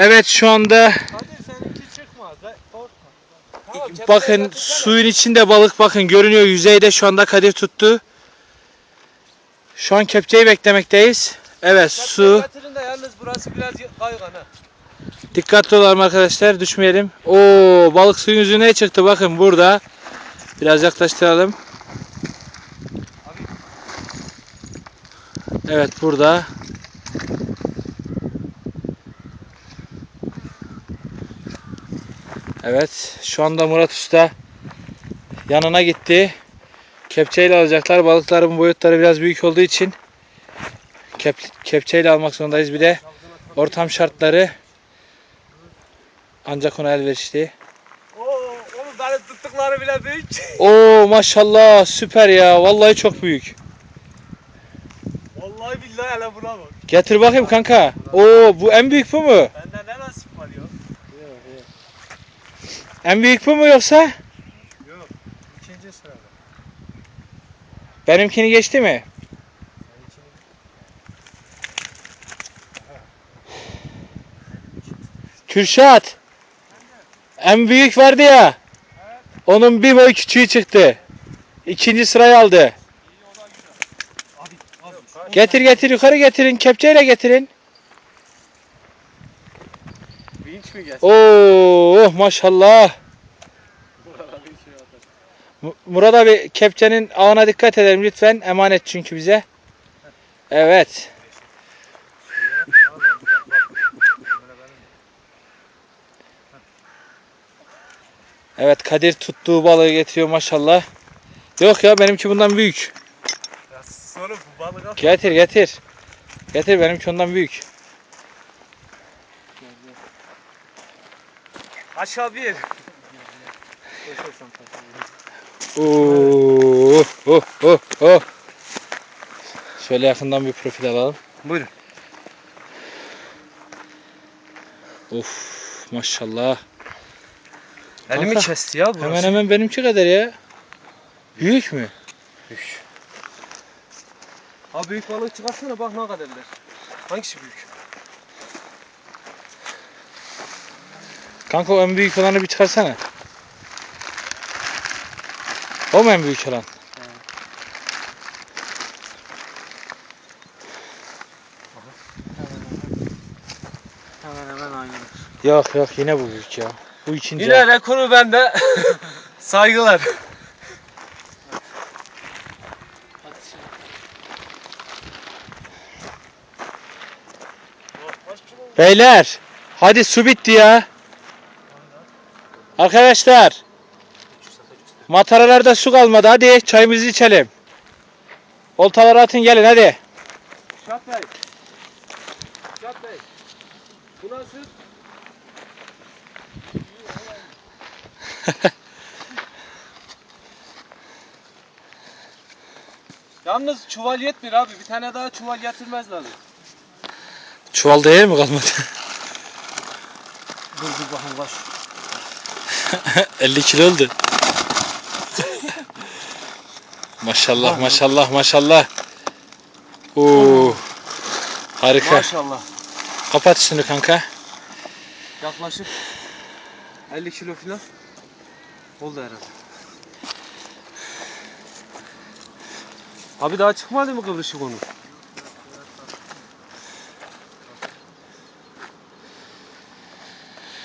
Evet şu anda bakın suyun içinde balık bakın görünüyor yüzeyde şu anda Kadir tuttu. Şu an kepçeyi beklemekteyiz. Evet su. Getirin de yalnız burası biraz kaygan ha. Dikkatli olalım arkadaşlar düşmeyelim. Oo balık suyun yüzüne çıktı bakın burada. Biraz yaklaştıralım. Evet burada. Evet şu anda Murat Usta yanına gitti. Kepçeyle alacaklar. Balıkların boyutları biraz büyük olduğu için kep, kepçeyle almak zorundayız. Bir de ortam şartları ancak ona elverişli. Benim tuttukları bile büyük. Oo maşallah süper ya. Vallahi çok büyük. Vallahi billahi hele buna bak. Getir bakayım kanka. Oo bu en büyük bu mu? Bende ne nasip var ya. En büyük bu mu yoksa? Yok. İkinci sırada. Benimkini geçti mi? Kürşat. En büyük vardı ya. Onun bir boy küçüğü çıktı. İkinci sırayı aldı. Abi, abi. Getir getir yukarı getirin. Kepçeyle getirin. Vinç mi gelsin? Oo maşallah. Atar. Mu- Murat abi kepçenin ağına dikkat edelim lütfen. Emanet çünkü bize. Evet. Evet Kadir tuttuğu balığı getiriyor maşallah. Yok ya benimki bundan büyük. Ya. Getir getir. Getir benimki ondan büyük. Aşağı bir. Oo, oh, oh, oh. Şöyle yakından bir profil alalım. Buyurun. Of maşallah. Elimi Kanka, kesti ya burası. Hemen hemen benimki kadar ya. Büyük mü? Büyük. Ha büyük balık çıkarsana bak ne kadarlar. Hangisi büyük? Kanka o en büyük olanı bir çıkarsana. O mu en büyük olan? Hemen hemen aynı. Yok yok yine bu büyük ya. Bu ikinci. Yine rekoru bende. Saygılar. Beyler hadi su bitti ya. Arkadaşlar. Mataralarda su kalmadı hadi çayımızı içelim. Oltaları atın gelin hadi. Şat Bey. Şat Bey. Bu nasıl? Yalnız çuval yetmiyor abi. Bir tane daha çuval getirmez lazım. Çuval değer mi kalmadı? Dur dur bakın baş. 50 kilo oldu. maşallah maşallah maşallah. Oo. Harika. Maşallah. Kapat üstünü kanka. Yaklaşık 50 kilo falan oldu herhalde. Abi daha çıkmadı mı kıvrışık onu?